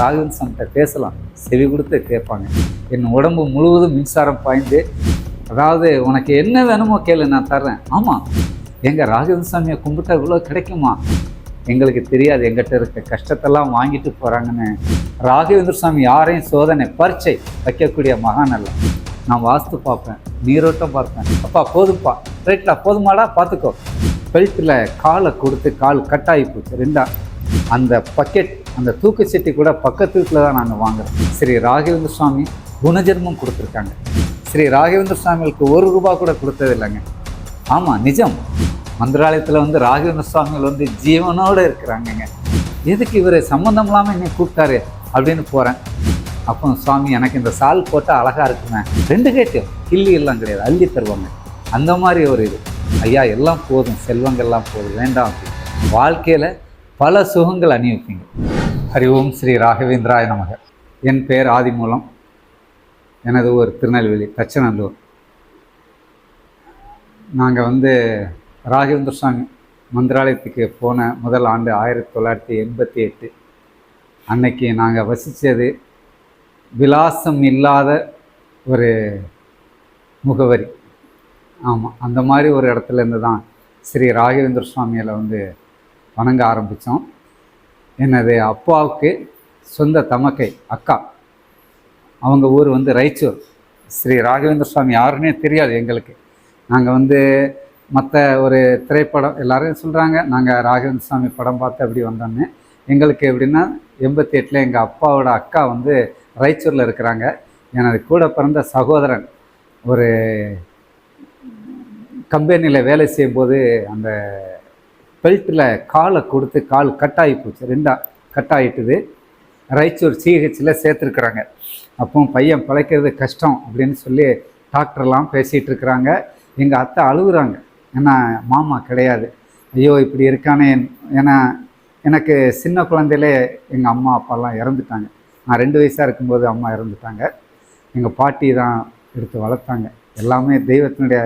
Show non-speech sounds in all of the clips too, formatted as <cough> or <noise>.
ராகவன் சாமிகிட்ட பேசலாம். செவி கொடுத்து கேட்பாங்க என் உடம்பு முழுவதும் மின்சாரம் பாய்ந்து அதாவது உனக்கு என்ன வேணுமோ கேளு நான் தர்றேன். ஆமாம் எங்கள் ராகவன் சாமியை கும்பிட்டா இவ்வளோ கிடைக்குமா? எங்களுக்கு தெரியாது எங்கிட்ட இருக்க கஷ்டத்தெல்லாம் வாங்கிட்டு போகிறாங்கன்னு ராகவேந்திர சாமி யாரையும் சோதனை பரீட்சை வைக்கக்கூடிய மகான் அல்ல. நான் வாஸ்து பார்ப்பேன் நீரோட்டம் பார்ப்பேன். அப்பா போதும்ப்பா. ரைட்லா போதுமாடா பார்த்துக்கோ. பெல்ட்டில் காலை கொடுத்து கால் கட்டாயி போச்சு ரெண்டா. அந்த பக்கெட் அந்த தூக்கச்சட்டி கூட பக்கத்து வீட்டில் தான் நாங்கள் வாங்குறோம். ஸ்ரீ ராகவேந்திர சுவாமி குணஜென்மம் கொடுத்துருக்காங்க. ஸ்ரீ ராகவேந்திர சுவாமிகளுக்கு ஒரு ரூபா கூட கொடுத்தது இல்லைங்க. ஆமாம் நிஜம். மந்திராலயத்தில் வந்து ராகவேந்திர சுவாமிகள் வந்து ஜீவனோடு இருக்கிறாங்கங்க. எதுக்கு இவர் சம்மந்தம் இல்லாமல் என்னை கூப்பிட்டாரு அப்படின்னு போகிறேன் அப்போ சுவாமி எனக்கு இந்த சால் போட்டால் அழகாக இருக்குமே ரெண்டு கேட்டு கிள்ளி எல்லாம் கிடையாது அள்ளி தருவாங்க. அந்த மாதிரி ஒரு இது. ஐயா எல்லாம் போதும் செல்வங்கள்லாம் போதும் வேண்டாம் அப்படின்னு வாழ்க்கையில் பல சுகங்கள் அணிவிப்பீங்க. ஹரி ஓம் ஸ்ரீ ராகவேந்திராய நமக. என் பெயர் ஆதிமூலம். எனது ஊர் திருநெல்வேலி தச்சநல்லூர். நாங்கள் வந்து ராகவேந்திர சுவாமி மந்திராலயத்துக்கு போன முதல் ஆண்டு ஆயிரத்தி தொள்ளாயிரத்தி எண்பத்தி எட்டு. அன்னைக்கு நாங்கள் வசித்தது விலாசம் இல்லாத ஒரு முகவரி. ஆமாம் அந்த மாதிரி ஒரு இடத்துலேருந்து தான் ஸ்ரீ ராகவேந்திர சுவாமியில் வந்து வணங்க ஆரம்பித்தோம் எனது அப்பாவுக்கு சொந்த தமக்கை அக்கா. அவங்க ஊர் வந்து ரைச்சூர் ஸ்ரீ ராகவேந்திர சுவாமி யாருன்னே தெரியாது எங்களுக்கு. நாங்கள் வந்து மற்ற ஒரு திரைப்படம் எல்லாரும் சொல்கிறாங்க நாங்கள் ராகவேந்திர சுவாமி படம் பார்த்து அப்படி வந்தோன்னு எங்களுக்கு எப்படின்னா எண்பத்தி எட்டில் எங்கள் அப்பாவோட அக்கா வந்து ரைச்சூரில் இருக்கிறாங்க. எனது கூட பிறந்த சகோதரன் ஒரு கம்பெனியில் வேலை செய்யும்போது அந்த பெல்ட்டில் காலை கொடுத்து கால் கட்டாகி போச்சு. ரெண்டாக கட்டாயிட்டுது. ரைச்சூர் சிஹெச்சில் சேர்த்துருக்குறாங்க. அப்போ பையன் பிழைக்கிறது கஷ்டம் அப்படின்னு சொல்லி டாக்டர்லாம் பேசிகிட்டு இருக்கிறாங்க எங்கள் அத்தை அழுகுறாங்க. ஏன்னா மாமா கிடையாது. ஐயோ இப்படி இருக்கானே. ஏன்னா எனக்கு சின்ன குழந்தையிலே எங்கள் அம்மா அப்பாலாம் இறந்துட்டாங்க. நான் ரெண்டு வயசாக இருக்கும்போது அம்மா இறந்துட்டாங்க. எங்கள் பாட்டி தான் எடுத்து வளர்த்தாங்க. எல்லாமே தெய்வத்தினுடைய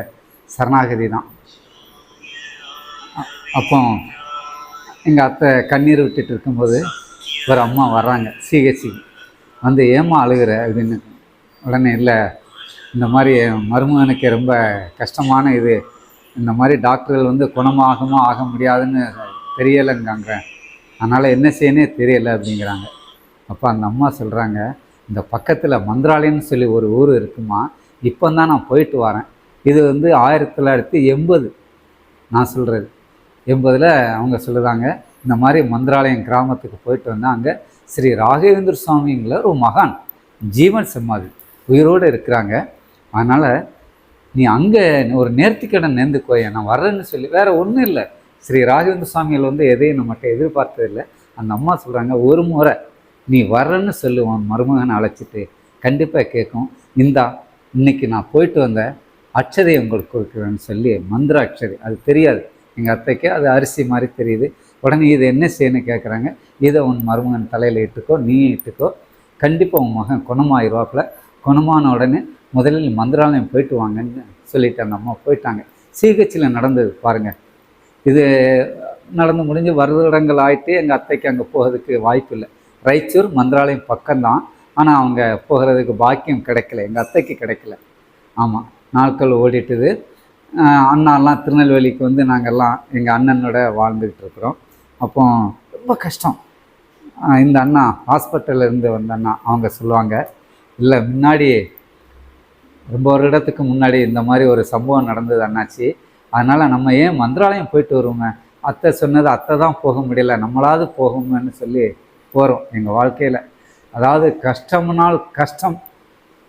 சரணாகதி தான். அப்போ எங்கள் அத்தை கண்ணீர் விட்டுட்டு இருக்கும்போது ஒரு அம்மா வர்றாங்க. சிஹெச்சி வந்து ஏம்மா அழுகிற அப்படின்னு. உடனே இல்லை இந்த மாதிரி என் மருமகனுக்கு ரொம்ப கஷ்டமான இது. இந்த மாதிரி டாக்டர்கள் வந்து குணமாகமோ ஆக முடியாதுன்னு தெரியலைங்காங்க அதனால் என்ன செய்யனே தெரியலை அப்படிங்கிறாங்க. அப்போ அந்த அம்மா சொல்கிறாங்க இந்த பக்கத்தில் மந்திராலயம்னு சொல்லி ஒரு ஊர் இருக்குமா? இப்போ தான் நான் போயிட்டு வரேன். இது வந்து ஆயிரத்தி தொள்ளாயிரத்தி எண்பது. நான் சொல்கிறது என்பதில் அவங்க சொல்லுறாங்க. இந்த மாதிரி மந்திராலயம் கிராமத்துக்கு போயிட்டு வந்தால் அங்கே ஸ்ரீ ராகவேந்திர சுவாமிங்கிற ஒரு மகான். ஜீவன் சமாதி. உயிரோடு இருக்கிறாங்க. அதனால் நீ அங்கே ஒரு நேர்த்திக்கடன் நேர்ந்துக்கோய நான் வர்றேன்னு சொல்லி வேறு ஒன்றும் இல்லை. ஸ்ரீ ராகவேந்திர சுவாமிகள் வந்து எதையும் நம்மகிட்ட எதிர்பார்த்ததில்லை அந்த அம்மா சொல்கிறாங்க ஒரு முறை நீ வர்றேன்னு சொல்லு உன் மருமகனை அழைச்சிட்டு. கண்டிப்பாக கேட்கும் இந்தா இன்னைக்கு நான் போயிட்டு வந்த அட்சதை உங்களுக்கு கொடுக்குறேன்னு சொல்லி மந்திர அச்சதை அது தெரியாது. எங்கள் அத்தைக்கு அது அரிசி மாதிரி தெரியுது. உடனே இது என்ன செய்யணும்னு கேட்குறாங்க இதை உன் மருமகன் தலையில் இட்டுக்கோ நீ இட்டுக்கோ. கண்டிப்பாக உன் மகன் குணமாயிருவாப்பில். குணமான உடனே முதலில் மந்திராலயம் போயிட்டு வாங்கன்னு சொல்லிட்டு அந்த அம்மா போயிட்டாங்க. சிஹெச்சில் நடந்தது பாருங்கள் இது நடந்து முடிஞ்சு வருடங்கள் ஆயிட்டு எங்கள் அத்தைக்கு அங்கே போகிறதுக்கு வாய்ப்பு இல்லை. ரைச்சூர் மந்திராலயம் பக்கம்தான். ஆனால் அவங்க போகிறதுக்கு பாக்கியம் கிடைக்கல. எங்கள் அத்தைக்கு கிடைக்கல. ஆமாம் நாட்கள் ஓடிட்டுது. அண்ணாலாம் திருநெல்வேலிக்கு வந்து நாங்கள்லாம் எங்கள் அண்ணனோட வாழ்ந்துக்கிட்டு இருக்கிறோம் அப்போ ரொம்ப கஷ்டம். இந்த அண்ணா ஹாஸ்பிட்டல்ல இருந்து வந்த அண்ணா அவங்க சொல்லுவாங்க இல்லை முன்னாடி ரொம்ப வருடத்துக்கு முன்னாடி இந்த மாதிரி ஒரு சம்பவம் நடந்தது அண்ணாச்சி. அதனால் நம்ம ஏன் மந்திராலயம் போயிட்டு வருவோங்க அத்தை சொன்னது அத்தை தான் போக முடியல நம்மளாவது போகும்னு சொல்லி போகிறோம் எங்கள் வாழ்க்கையில். அதாவது கஷ்டம்னால் கஷ்டம்.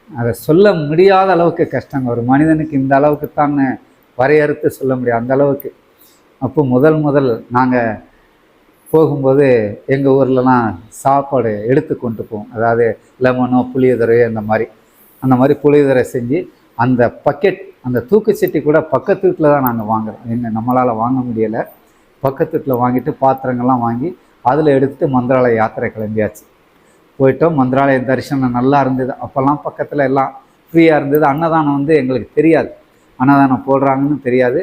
அதை சொல்ல முடியாத அளவுக்கு கஷ்டங்க. ஒரு மனிதனுக்கு இந்த அளவுக்கு தான் வரையறுத்து சொல்ல முடியும் அந்த அளவுக்கு. அப்போ முதல் முதல் நாங்கள் போகும்போது எங்கள் ஊர்லலாம் சாப்பாடு எடுத்து கொண்டு போவோம். அதாவது லெமனோ புளியோதரையோ இந்த மாதிரி. அந்த மாதிரி புளியோதரை செஞ்சு அந்த பக்கெட் அந்த தூக்குச்சட்டி கூட பக்கத்து வீட்டில் தான் நாங்கள் வாங்குறோம். இன்னும் நம்மளால் வாங்க முடியலை. பக்கத்து வீட்டில் வாங்கிட்டு பாத்திரங்கள்லாம் வாங்கி அதில் எடுத்துட்டு மந்திராலய யாத்திரை கிளம்பியாச்சு. போயிட்டோம். மந்திராலய தரிசனம் நல்லா இருந்தது. அப்போல்லாம் பக்கத்தில் எல்லாம் ஃப்ரீயாக இருந்தது. அன்னதானம் வந்து எங்களுக்கு தெரியாது. அன்னதானம் போடுறாங்கன்னு தெரியாது.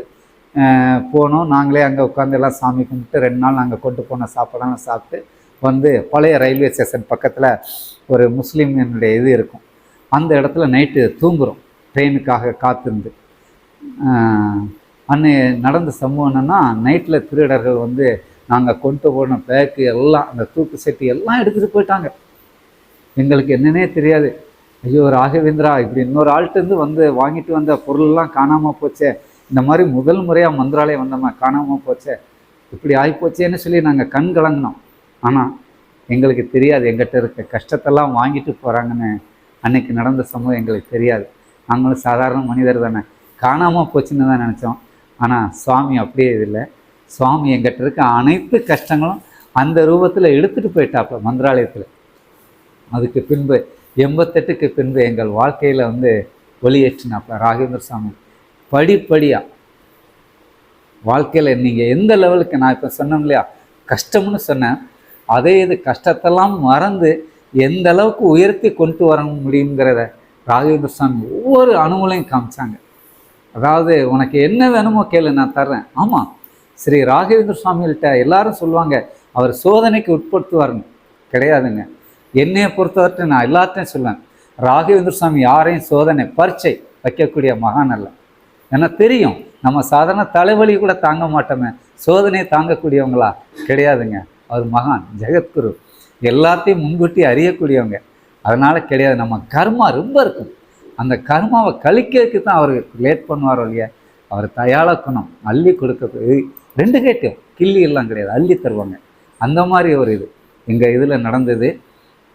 போனோம். நாங்களே அங்கே உட்காந்து எல்லாம் சாமி கும்பிட்டு ரெண்டு நாள் நாங்கள் கொண்டு போன சாப்பாடெல்லாம் சாப்பிட்டு வந்து பழைய ரயில்வே ஸ்டேஷன் பக்கத்தில் ஒரு முஸ்லீமினுடைய இது இருக்கும். அந்த இடத்துல நைட்டு தூங்குறோம். ட்ரெயினுக்காக காத்திருந்து. அன்னை நடந்த சம்பவம் என்னென்னா நைட்டில் திருடர்கள் வந்து நாங்கள் கொண்டு போன பேக்கு எல்லாம் அந்த தூக்கு செட்டி எல்லாம் எடுத்துகிட்டு போயிட்டாங்க. எங்களுக்கு என்னன்னே தெரியாது. ஐயோ ராகவேந்திரா இப்படி இன்னொரு ஆள்கிட்டருந்து வந்து வாங்கிட்டு வந்த பொருள்லாம் காணாமல் போச்சே. இந்த மாதிரி முதல் முறையாக மந்திராலயம் வந்தோமா? காணாமல் போச்சே. இப்படி ஆகிப்போச்சேன்னு சொல்லி நாங்கள் கண் கலங்கினோம். ஆனால் எங்களுக்கு தெரியாது எங்கிட்ட இருக்க கஷ்டத்தெல்லாம் வாங்கிட்டு போகிறாங்கன்னு அன்னைக்கு நடந்த சம்பவம் எங்களுக்கு தெரியாது. நாங்களும் சாதாரண மனிதர் தானே. காணாமல் போச்சுன்னு தான் நினச்சோம். ஆனால் சுவாமி அப்படியே இது இல்லை. சுவாமி எங்கிட்ட இருக்க அனைத்து கஷ்டங்களும் அந்த ரூபத்தில் எடுத்துகிட்டு போயிட்டாப்ப மந்திராலயத்தில். அதுக்கு பின்பு எண்பத்தெட்டுக்கு பின்பு எங்கள் வாழ்க்கையில் வந்து ஒளியேற்றினாப்ல ராகேந்திர சாமி படிப்படியாக வாழ்க்கையில் நீங்கள் எந்த லெவலுக்கு நான் இப்போ சொன்னோம் இல்லையா கஷ்டம்னு சொன்னேன். அதே இது கஷ்டத்தெல்லாம் மறந்து எந்த அளவுக்கு உயர்த்தி கொண்டு வர முடியுங்கிறத ராகேந்திர சாமி ஒவ்வொரு அணுகுலையும் காமிச்சாங்க. அதாவது உனக்கு என்ன வேணுமோ கேளு நான் தர்றேன். ஆமாம் ஸ்ரீ ராகவேந்திர சுவாமிகள்கிட்ட எல்லாரும் சொல்லுவாங்க அவர் சோதனைக்கு உட்படுத்துவாருங்க. கிடையாதுங்க. என்னையை பொறுத்தவரை நான் எல்லாத்தையும் சொல்லுவேன். ராகவேந்திர சுவாமி யாரையும் சோதனை பரீட்சை வைக்கக்கூடிய மகான் அல்ல. ஏன்னா தெரியும் நம்ம சாதாரண தலைவலி கூட தாங்க மாட்டோமே. சோதனையை தாங்கக்கூடியவங்களா? கிடையாதுங்க. அவர் மகான் ஜெகத்குரு. எல்லாத்தையும் முன்கூட்டி அறியக்கூடியவங்க. அதனால் கிடையாது. நம்ம கர்மா ரொம்ப இருக்கும். அந்த கர்மாவை கழிக்கிறதுக்கு தான் அவர் லேட் பண்ணுவார் இல்லையா? அவர் தயாள குணம் அள்ளி கொடுக்க ரெண்டு கேட்டும். கிள்ளி எல்லாம் கிடையாது. அள்ளி தருவாங்க. அந்த மாதிரி ஒரு இது. எங்கள் இதில் நடந்தது.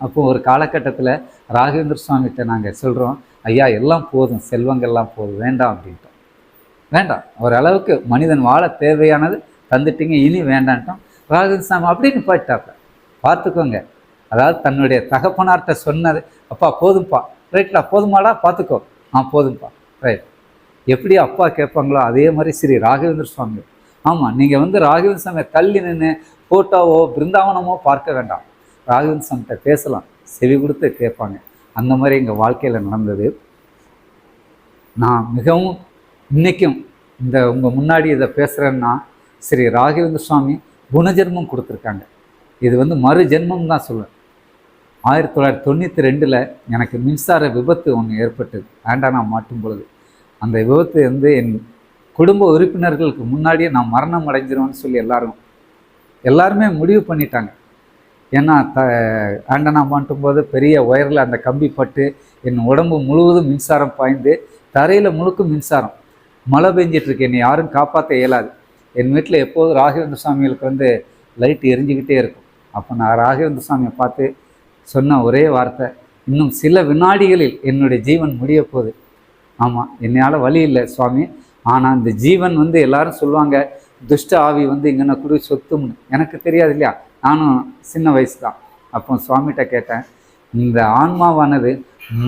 அப்போ ஒரு காலகட்டத்தில் ராகவேந்திர சுவாமிகிட்ட நாங்கள் சொல்கிறோம் ஐயா எல்லாம் போதும் செல்வங்கள்லாம் போதும் வேண்டாம் அப்படின்ட்டோம். வேண்டாம் ஓரளவுக்கு மனிதன் வாழ தேவையானது தந்துட்டீங்க இனி வேண்டான்ட்டோம். ராகவேந்திர சுவாமி அப்படின்னு போயிட்டாப்ப பார்த்துக்கோங்க அதாவது தன்னுடைய தகப்பனார்கிட்ட சொன்னது அப்பா போதும்ப்பா ரைட்லா போதுமாடா பார்த்துக்கோ. ஆ போதும்ப்பா ரைட் எப்படி அப்பா கேட்பாங்களோ அதே மாதிரி ஸ்ரீ ராகவேந்திர சுவாமி. ஆமாம் நீங்கள் வந்து ராகவேந்திர சுவாமியை தள்ளி நின்று ஃபோட்டோவோ பிருந்தாவனமோ பார்க்க வேண்டாம். ராகவேந்திர பேசலாம். செவி கொடுத்து கேட்பாங்க. அந்த மாதிரி எங்கள் வாழ்க்கையில் நடந்தது. நான் மிகவும் இன்றைக்கும் இந்த உங்கள் முன்னாடி இதை பேசுகிறேன்னா ஸ்ரீ ராகவேந்திர சுவாமி குணஜென்மம் கொடுத்துருக்காங்க. இது வந்து மறு ஜென்மம் தான் சொல்லுவேன் ஆயிரத்தி தொள்ளாயிரத்தி தொண்ணூற்றி ரெண்டில் எனக்கு மின்சார விபத்து ஒன்று ஏற்பட்டது. ஆண்டானா மாட்டும் பொழுது. அந்த விபத்து வந்து என் குடும்ப உறுப்பினர்களுக்கு முன்னாடியே நான் மரணம் அடைஞ்சிருவேன்னு சொல்லி எல்லாரும் எல்லாருமே முடிவு பண்ணிட்டாங்க. ஏன்னா த ஆண்டனா மாட்டும் போது பெரிய ஒயரில் அந்த கம்பி பட்டு என் உடம்பு முழுவதும் மின்சாரம் பாய்ந்து தரையில் முழுக்க மின்சாரம். மழை பெஞ்சிட்டு இருக்கு என்னை யாரும் காப்பாற்ற இயலாது. என் வீட்டில் எப்போதும் ராகவேந்திர சுவாமிகளுக்கு வந்து லைட் எரிஞ்சுக்கிட்டே இருக்கும். அப்போ நான் ராகவேந்திர சுவாமியை பார்த்து சொன்ன ஒரே வார்த்தை இன்னும் சில வினாடிகளில் என்னுடைய ஜீவன் முடிய போகுது ஆமாம் என்னையால் வழி இல்லை சுவாமி. ஆனால் இந்த ஜீவன் வந்து எல்லாரும் சொல்லுவாங்க துஷ்ட ஆவி வந்து இங்கே குடி சொத்தும்னு. எனக்கு தெரியாது இல்லையா? நானும் சின்ன வயசு தான் அப்போ சுவாமிகிட்ட கேட்டேன் இந்த ஆன்மாவானது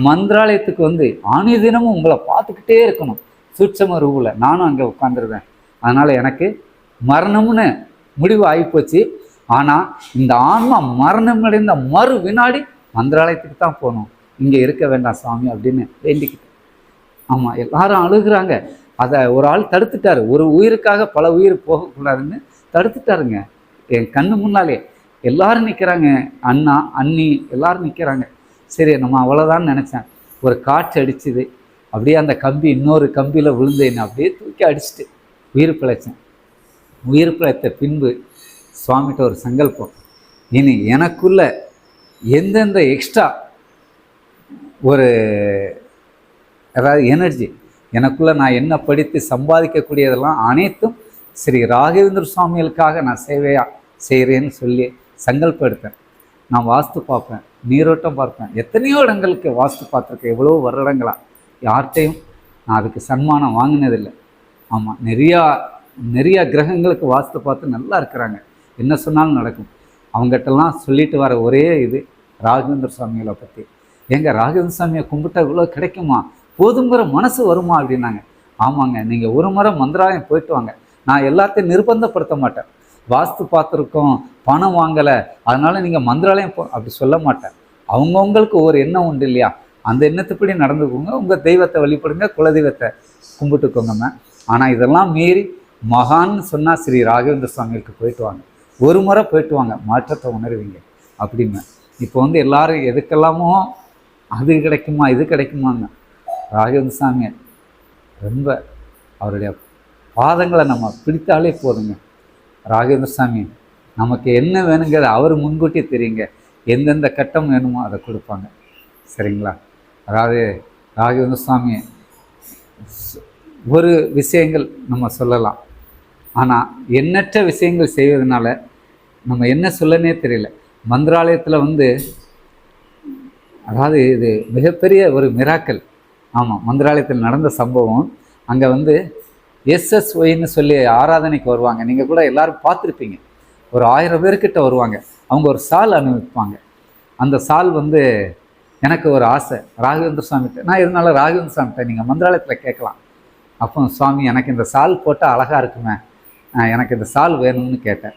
மந்திராலயத்துக்கு வந்து ஆணி தினமும் உங்களை பார்த்துக்கிட்டே இருக்கணும். சூட்சம ரூபில் நானும் அங்கே உட்காந்துருவேன் அதனால் எனக்கு மரணம்னு முடிவு ஆகிப்போச்சு ஆனால் இந்த ஆன்மா மரணம் அடைந்த மறு வினாடி மந்திராலயத்துக்கு தான் போகணும். இங்கே இருக்க வேண்டாம் சாமி அப்படின்னு வேண்டிக்கிட்டேன். ஆமாம் எல்லாரும் அழுகுறாங்க. அதை ஒரு ஆள் தடுத்துட்டாரு. ஒரு உயிருக்காக பல உயிர் போகக்கூடாதுன்னு தடுத்துட்டாருங்க. என் கண்ணு முன்னாலே எல்லாரும் நிற்கிறாங்க அண்ணா அண்ணி எல்லாரும் நிற்கிறாங்க சரி நம்ம அவ்வளோதான் நினச்சேன். ஒரு காற்று அடிச்சுது. அப்படியே அந்த கம்பி இன்னொரு கம்பியில் விழுந்து என்னை அப்படியே தூக்கி அடிச்சுட்டு உயிர் பிழைச்சேன். உயிர் பிழைத்த பின்பு சுவாமிகிட்ட ஒரு சங்கல்பம். இனி எனக்குள்ள எந்தெந்த எக்ஸ்ட்ரா ஒரு அதாவது எனர்ஜி எனக்குள்ளே நான் என்ன படித்து சம்பாதிக்கக்கூடியதெல்லாம் அனைத்தும் ஸ்ரீ ராகவேந்திர சுவாமிகளுக்காக நான் சேவையாக செய்கிறேன்னு சொல்லி சங்கல்பம் எடுத்தேன். நான் வாஸ்து பார்ப்பேன் நீரோட்டம் பார்ப்பேன். எத்தனையோ இடங்களுக்கு வாஸ்து பார்த்துருக்கேன். எவ்வளோ வருடங்களா. யார்கிட்டையும் நான் அதுக்கு சன்மானம் வாங்கினதில்லை. ஆமாம் நிறையா நிறையா கிரகங்களுக்கு வாஸ்து பார்த்து நல்லா இருக்கிறாங்க. என்ன சொன்னாலும் நடக்கும். அவங்ககிட்டலாம் சொல்லிட்டு வர ஒரே இது ராகவேந்திர சுவாமிகளை பற்றி எங்கள் ராகவேந்திர சுவாமியை கும்பிட்டா இவ்வளோ கிடைக்குமா? போதுங்கிற மனசு வருமா அப்படின்னாங்க. ஆமாங்க நீங்கள் ஒரு முறை மந்திராயம் போயிட்டு வாங்க. நான் எல்லாத்தையும் நிர்பந்தப்படுத்த மாட்டேன். வாஸ்து பார்த்துருக்கோம் பணம் வாங்கலை அதனால நீங்கள் மந்திராலயம் போ அப்படி சொல்ல மாட்டேன். அவங்கவுங்களுக்கு ஒரு எண்ணம் உண்டு இல்லையா? அந்த எண்ணத்துப்படி நடந்துக்கோங்க உங்கள் தெய்வத்தை வழிபடுங்க குலதெய்வத்தை கும்பிட்டுக்கோங்கம்மா ஆனால் இதெல்லாம் மீறி மகான்னு சொன்னால் ஸ்ரீ ராகவேந்திர சுவாமிகளுக்கு போயிட்டு வாங்க. ஒரு முறை போயிட்டு வாங்க மாற்றத்தை உணர்வீங்க. அப்படின்னு இப்போ வந்து எல்லாரும் எதுக்கெல்லாமோ அது கிடைக்குமா இது கிடைக்குமாங்க. ராகவேந்திர சாமி ரொம்ப அவருடைய பாதங்களை நம்ம பிடித்தாலே போதுங்க. ராகவேந்திர சாமி நமக்கு என்ன வேணுங்கிறது அவர் முன்கூட்டி தெரியுங்க. எந்தெந்த கட்டம் வேணுமோ அதை கொடுப்பாங்க. சரிங்களா? அதாவது ராகவேந்திர சுவாமி ஒரு விஷயங்கள் நம்ம சொல்லலாம். ஆனால் எண்ணற்ற விஷயங்கள் செய்வதனால நம்ம என்ன சொல்லனே தெரியல. மந்திராலயத்தில் வந்து அதாவது இது மிகப்பெரிய ஒரு மிராக்கல் ஆமாம் மந்திராலயத்தில் நடந்த சம்பவம். அங்கே வந்து எஸ்எஸ்ஒய்ன்னு சொல்லி ஆராதனைக்கு வருவாங்க. நீங்கள் கூட எல்லோரும் பார்த்துருப்பீங்க. ஒரு ஆயிரம் பேர்கிட்ட வருவாங்க. அவங்க ஒரு சால் அனுபவிப்பாங்க அந்த சால் வந்து எனக்கு ஒரு ஆசை. ராகவேந்திர சுவாமிகிட்ட நான் இருந்தாலும் ராகவேந்திர சுவாமிகிட்ட நீங்கள் மந்திராலயத்தில் கேட்கலாம். அப்போ சுவாமி எனக்கு இந்த சால் போட்டால் அழகாக இருக்குமே. எனக்கு இந்த சால் வேணும்னு கேட்டேன்.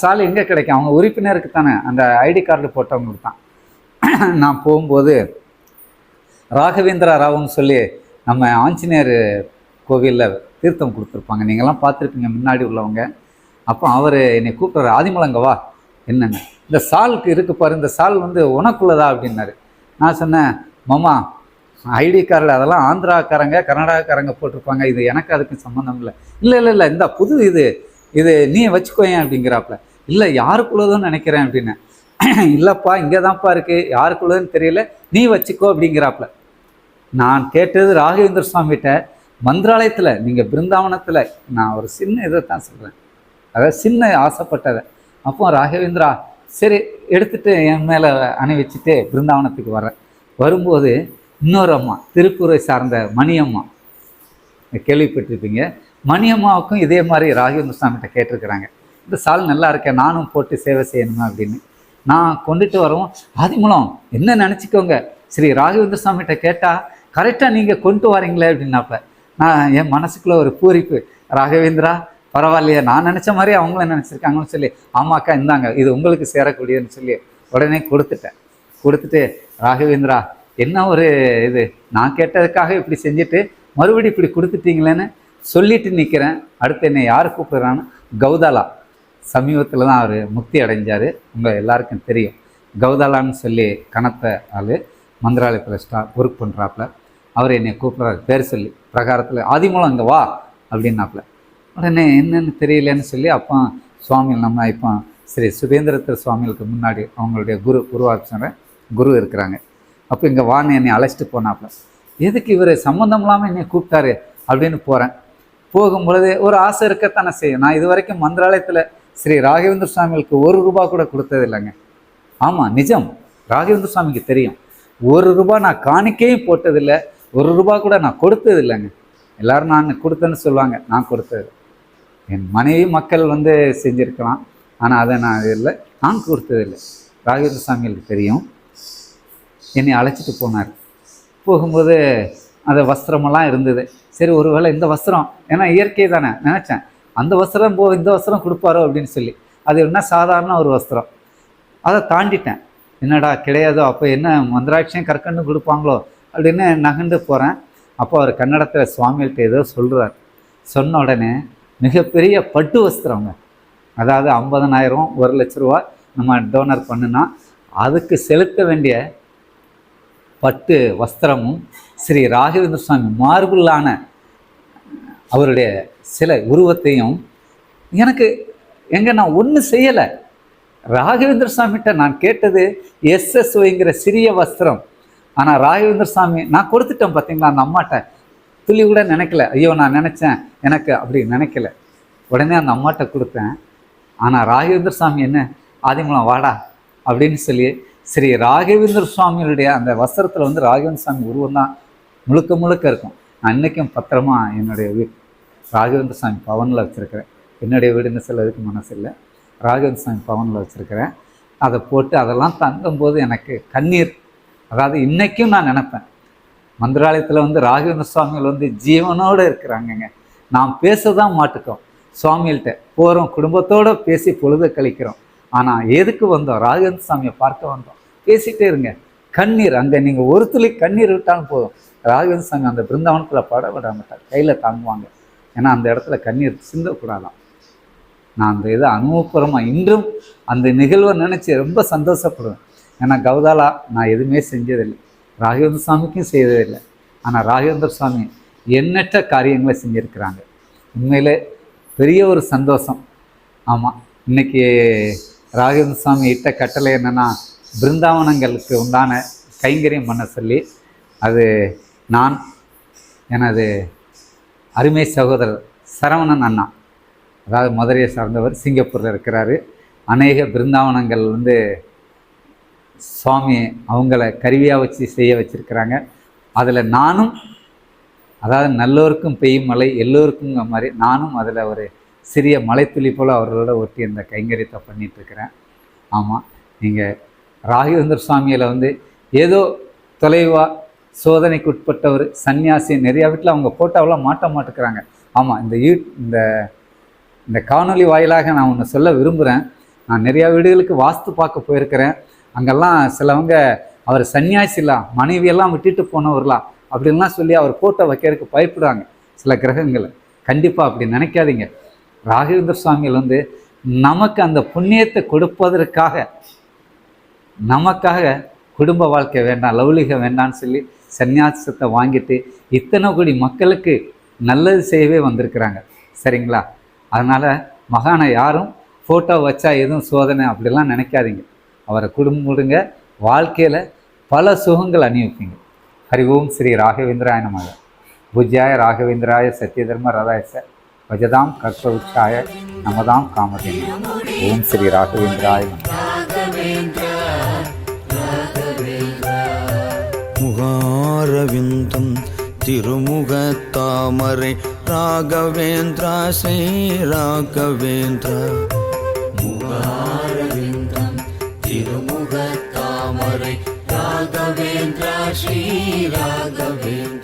சால் எங்கே கிடைக்கும்? அவங்க உறுப்பினருக்கு தானே. அந்த ஐடி கார்டு போட்டவங்களுக்கு தான். நான் போகும்போது ராகவேந்திரா ராவுன்னு சொல்லி நம்ம ஆஞ்சநேயர் கோவிலில் தீர்த்தம் கொடுத்துருப்பாங்க. நீங்கள்லாம் பார்த்துருப்பீங்க முன்னாடி உள்ளவங்க. அப்போ அவர் என்னை கூப்பிட்றாரு ஆதிமலங்க வா. இந்த சாலுக்கு இருக்கு பாரு இந்த சால் வந்து உனக்குள்ளதா? அப்படின்னாரு. நான் சொன்னேன் மாமா ஐடி கார்டில் அதெல்லாம் ஆந்திராக்காரங்க கர்நாடகாக்காரங்க போட்டிருப்பாங்க. இது எனக்கு அதுக்கு சம்மந்தம் இல்லை. இல்லை இல்லை இல்லை இந்த புது இது. இது நீ வச்சுக்கோயேன் அப்படிங்கிறாப்புல இல்லை யாருக்குள்ளதுன்னு நினைக்கிறேன் அப்படின்னு. <clears throat> இல்லைப்பா இங்கே தான்ப்பா இருக்குது யாருக்குள்ளதுன்னு தெரியல. நீ வச்சுக்கோ அப்படிங்கிறாப்புல நான் கேட்டது ராகவேந்திர சுவாமிகிட்ட மந்திராலயத்தில் நீங்கள் பிருந்தாவனத்தில் நான் ஒரு சின்ன இதை தான் சொல்கிறேன் அதாவது சின்ன ஆசைப்பட்டதை. அப்போ ராகவேந்திரா சரி எடுத்துகிட்டு என் மேலே அணிவிச்சுட்டு பிருந்தாவனத்துக்கு வரேன் வரும்போது இன்னொரு அம்மா திருப்பூரை சார்ந்த மணியம்மா கேள்விப்பட்டிருப்பீங்க. மணியம்மாவுக்கும் இதே மாதிரி ராகவேந்திர சுவாமிகிட்ட கேட்டிருக்கிறாங்க. இந்த சால் நல்லா இருக்கேன் நானும் போட்டு சேவை செய்யணுமா அப்படின்னு. நான் கொண்டுட்டு வரவும் ஆதிமூலம் என்ன நினச்சிக்கோங்க. ஸ்ரீ ராகவேந்திர சுவாமிகிட்ட கேட்டால் கரெக்டாக நீங்கள் கொண்டு வரீங்களே அப்படின்னாப்ப நான் என் மனசுக்குள்ள ஒரு பூரிப்பு. ராகவேந்திரா பரவாயில்லையே நான் நினச்ச மாதிரி அவங்களும் நினச்சிருக்காங்கன்னு சொல்லி ஆமாக்கா இந்தாங்க இது உங்களுக்கு சேரக்கூடியதுன்னு சொல்லி உடனே கொடுத்துட்டேன். கொடுத்துட்டு ராகவேந்திரா என்ன ஒரு இது? நான் கேட்டதுக்காக இப்படி செஞ்சுட்டு மறுபடியும் இப்படி கொடுத்துட்டீங்களேன்னு சொல்லிட்டு நிற்கிறேன் அடுத்து என்னை யார் கூப்பிடுறான்னு கௌதாலா. சமீபத்தில் தான் அவர் முக்தி அடைஞ்சார். உங்கள் எல்லாருக்கும் தெரியும். கௌதாலான்னு சொல்லி கணத்த ஆள் மந்திராலயத்தில் ஸ்டா ஒர்க் பண்ணுறாப்புல அவர் என்னை கூப்பிட்றாரு பேர் சொல்லி. பிரகாரத்தில் ஆதிமூலம் இங்கே வா அப்படின்னாப்புல. உடனே என்னென்னு தெரியலன்னு சொல்லி அப்போ சுவாமி நம்ம இப்போ ஸ்ரீ சுபேந்திரத்தர் சுவாமிகளுக்கு முன்னாடி அவங்களுடைய குரு குருவாச்சர குரு இருக்கிறாங்க. அப்போ இங்கே வான்னு என்னை அழைச்சிட்டு போனாப்புல. எதுக்கு இவர்? சம்மந்தம் இல்லாமல் என்னை கூப்பிட்டாரு அப்படின்னு போகிறேன் போகும்பொழுது ஒரு ஆசை இருக்கத்தானே செய்யும். நான் இது வரைக்கும் மந்திராலயத்தில் ஸ்ரீ ராகவேந்திர சுவாமிகளுக்கு ஒரு ரூபா கூட கொடுத்தது இல்லைங்க. ஆமாம் நிஜம். ராகவேந்திர சுவாமிக்கு தெரியும். ஒரு ரூபா நான் காணிக்கையும் போட்டதில்லை. ஒரு ரூபா கூட நான் கொடுத்தது இல்லைங்க. எல்லாரும் நான் கொடுத்தேன்னு சொல்லுவாங்க நான் கொடுத்தது. என் மனைவி மக்கள் வந்து செஞ்சுருக்கலாம் ஆனால் அதை நான் இல்லை நான் கொடுத்ததில்லை ராகவேந்திர சாமிகளுக்கு தெரியும். என்னை அழைச்சிட்டு போனார். போகும்போது அந்த வஸ்திரமெல்லாம் இருந்தது. சரி ஒருவேளை இந்த வஸ்திரம் ஏன்னா இயற்கை தானே நினச்சேன். அந்த வஸ்திரம் போ இந்த வஸ்திரம் கொடுப்பாரோ அப்படின்னு சொல்லி. அது என்ன சாதாரண ஒரு வஸ்திரம். அதை தாண்டிட்டேன். என்னடா கிடையாதோ அப்போ என்ன மந்திராட்சியம் கற்கண்டு கொடுப்பாங்களோ அப்படின்னு நகண்டு போகிறேன் அப்போ அவர் கன்னடத்தில் சுவாமிகிட்ட ஏதோ சொல்கிறார் சொன்ன உடனே மிகப்பெரிய பட்டு வஸ்திரங்க அதாவது ஐம்பதனாயிரம் ஒரு லட்ச ரூபா நம்ம டோனர் பண்ணுனா அதுக்கு செலுத்த வேண்டிய பட்டு வஸ்திரமும் ஸ்ரீ ராகவேந்திர சுவாமி மார்பிளான அவருடைய சில உருவத்தையும் எனக்கு எங்கே நான் ஒன்றும் செய்யலை. ராகவேந்திர சுவாமிகிட்ட நான் கேட்டது எஸ்எஸ்ஒய்ங்கிற சிறிய வஸ்திரம். ஆனால் ராகவேந்திர சாமி நான் கொடுத்துட்டேன் பார்த்தீங்களா அந்த அம்மாட்ட. துளி கூட நினைக்கல. ஐயோ நான் நினச்சேன். எனக்கு அப்படி நினைக்கல. உடனே அந்த அம்மாட்ட கொடுத்தேன். ஆனால் ராகவேந்திர சாமி என்ன? ஆதிமூலம் வாடா அப்படின்னு சொல்லி ஸ்ரீ ராகவேந்திர சுவாமியுடைய அந்த வஸ்திரத்தில் வந்து ராகவேந்திர சுவாமி உருவம் தான் முழுக்க முழுக்க இருக்கும். நான் இன்றைக்கும் பத்திரமா என்னுடைய வீடு ராகவேந்திர சுவாமி பவனில் வச்சுருக்கிறேன். என்னுடைய வீடுன்னு சொல்லதுக்கு மனசு இல்லை ராகவேந்திர சுவாமி பவனில் வச்சுருக்கிறேன். அதை போட்டு அதெல்லாம் தங்கும்போது எனக்கு கண்ணீர் அதாவது இன்றைக்கும் நான் நினப்பேன். மந்திராலயத்தில் வந்து ராகவேந்திர சுவாமிகள் வந்து ஜீவனோடு இருக்கிறாங்கங்க. நாம் பேச தான் மாட்டுக்கோம் சுவாமிகள்கிட்ட போகிறோம் குடும்பத்தோடு பேசி பொழுது கழிக்கிறோம். ஆனால் எதுக்கு வந்தோம்? ராகவேந்திர சுவாமியை பார்க்க வந்தோம். பேசிகிட்டே இருங்க. கண்ணீர் அங்கே நீங்கள் ஒரு துளி கண்ணீர் விட்டாலும் போதும். ராகவேந்திர சுவாமி அந்த பிருந்தாவனத்தில் பட விட மாட்டார். கையில் தாங்குவாங்க. ஏன்னா அந்த இடத்துல கண்ணீர் சிந்தக்கூடாதான் நான் அந்த இதை அனுபவபூர்வமாக இன்றும் அந்த நிகழ்வை நினச்சி ரொம்ப சந்தோஷப்படுவேன். ஏன்னா கௌதாலா நான் எதுவுமே செஞ்சதில்லை. ராகவேந்திர சுவாமிக்கும் செய்ததில்லை. ஆனால் ராகவேந்திர சுவாமி எண்ணற்ற காரியங்களை செஞ்சுருக்கிறாங்க. உண்மையிலே பெரிய ஒரு சந்தோஷம். ஆமாம் இன்னைக்கு ராகவேந்திர சுவாமி இட்ட கட்டளை என்னென்னா பிருந்தாவனங்களுக்கு உண்டான கைங்கரியம் பண்ண சொல்லி அது நான் எனது அருமை சகோதரர் சரவணன் அண்ணா அதாவது மதுரையை சார்ந்தவர் சிங்கப்பூரில் இருக்கிறாரு. அநேக பிருந்தாவனங்கள் வந்து சுவாமி அவங்கள கருவியாக வச்சு செய்ய வச்சுருக்கிறாங்க. அதில் நானும் அதாவது நல்லோருக்கும் பெய்யும் மலை எல்லோருக்குங்கிற மாதிரி நானும் அதில் ஒரு சிறிய மலைத்துளி போல் அவர்களோட ஒட்டி அந்த கைங்கரியத்தை பண்ணிகிட்ருக்கிறேன் ஆமாம் நீங்கள் ராகவேந்தர் சுவாமியில் வந்து ஏதோ தொலைவாக சோதனைக்கு உட்பட்டவர் சன்னியாசி நிறையா வீட்டில் அவங்க ஃபோட்டோவெல்லாம் மாட்ட மாட்டேங்கிறாங்க ஆமாம் இந்த யூ இந்த இந்த காணொளி வாயிலாக நான் ஒன்று சொல்ல விரும்புகிறேன் நான் நிறையா வீடுகளுக்கு வாஸ்து பார்க்க போயிருக்கிறேன். அங்கெல்லாம் சிலவங்க அவர் சன்னியாசிலாம் மனைவியெல்லாம் விட்டுட்டு போனவர்களா அப்படின்லாம் சொல்லி அவர் கோட்டை வைக்கிறதுக்கு பயப்படுவாங்க சில கிரகங்களை. கண்டிப்பாக அப்படி நினைக்காதீங்க. ராகவேந்திர சுவாமிகள் வந்து நமக்கு அந்த புண்ணியத்தை கொடுப்பதற்காக நமக்காக குடும்ப வாழ்க்கை வேண்டாம் லவ்லிக வேண்டாம்னு சொல்லி சந்நியாசத்தை வாங்கிட்டு இத்தனை கோடி மக்களுக்கு நல்லது செய்யவே வந்திருக்கிறாங்க. சரிங்களா? அதனால் மகானை யாரும் ஃபோட்டோ வச்சா எதுவும் சோதனை அப்படிலாம் நினைக்காதீங்க. அவரை குடும்படுங்க வாழ்க்கையில் பல சுகங்கள் அணிவிப்பீங்க ஹரி ஓம் ஸ்ரீ ராகவேந்திராய நமக. புஜ்யாய ராகவேந்திராய சத்யதர்ம ரதாய ச பஜதாம் உச்சாய நமதாம் காமதேன. ஓம் ஸ்ரீ ராகவேந்திராய முகாரவிந்தம் முகாரவிந்தம் திருமுகத்தாமரை ராகவேந்திரா ஸ்ரீ ராகவேந்திரா. திருமுக தாமரை ராகவேந்திரா ஸ்ரீ ராகவேந்திர.